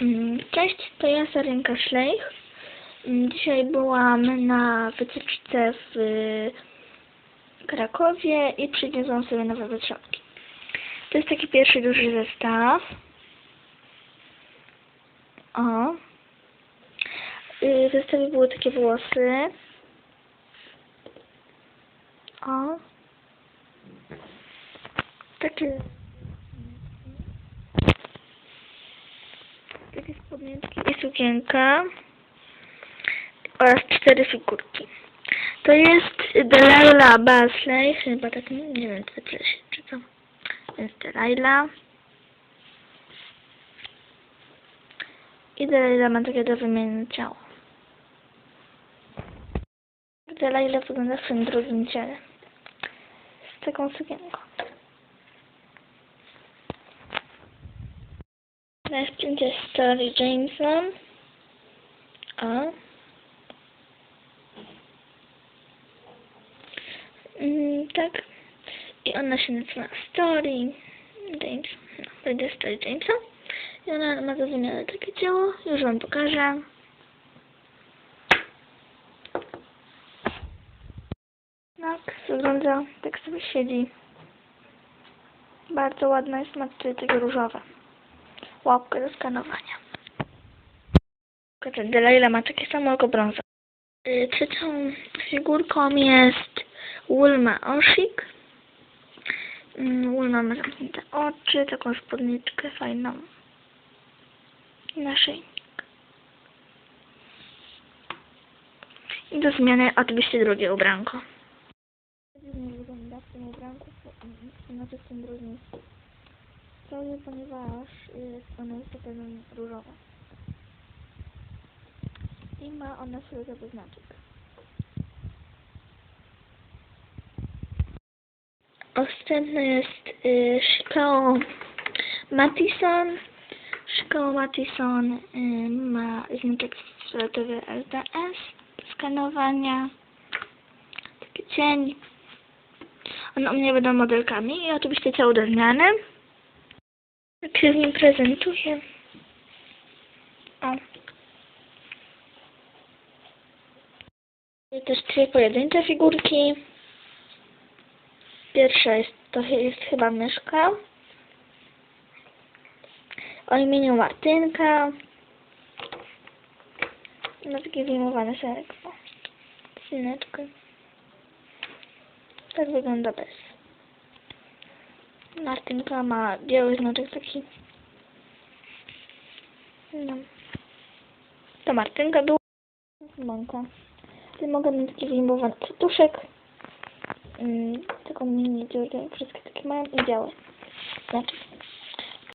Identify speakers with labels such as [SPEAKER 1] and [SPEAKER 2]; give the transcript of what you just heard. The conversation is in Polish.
[SPEAKER 1] Mm, Cześć, to ja Sarenka Szlejch. Mm, Dzisiaj byłam na wycieczce w y, Krakowie i przyniosłam sobie nowe wytrzepki. To jest taki pierwszy duży zestaw. O. Y, W zestawie były takie włosy. O. Takie takie spódniczki i sukienka oraz cztery figurki. To jest Delilah Basley, chyba tak, nie wiem, czy to się czyta. Więc Delilah. I Delilah ma takie do wymiany ciało. Delilah wygląda w swoim drugim ciele. Z taką sukienką. Następnie jest Story Jameson. O. Mm, tak. I ona się nazywa Story James. No, będzie Story Jameson. I ona ma do wymiany takie ciało. Już wam pokażę. Tak, wygląda, tak sobie siedzi. Bardzo ładna jest, ma tutaj takie różowe łapkę do skanowania. Delilah ma takie samo jako brązowe. Y, Trzecią figurką jest Wilma Oshik. Mm, Wilma ma zamknięte oczy, taką spódniczkę fajną. Naszyjnik. I do zmiany oczywiście drugie ubranko. Wygląda w tym ubranku, znaczy w tym drugim ponieważ jest ona jest taka różowa. I ma ona fioletowy znaczek. Następny jest y, szkoła Matison. Szkoła Matison y, ma znaczek fioletowy LTS skanowania. Taki cień. One u mnie będą modelkami i oczywiście ciało zmiany. Jak się z nim prezentuje. O. Też dwie pojedyncze figurki. Pierwsza jest, to jest chyba myszka. O imieniu Martynka. Ma takie wyjmowane serek. Syneczkę. Tak wygląda bez. Martynka ma biały znaczek taki. No. To Martynka była. Mąka. Tu mogę mieć taki wyjmowany kwiatuszek. Mm, taką mini dziurkę. Wszystkie takie mają i białe. Znaczy.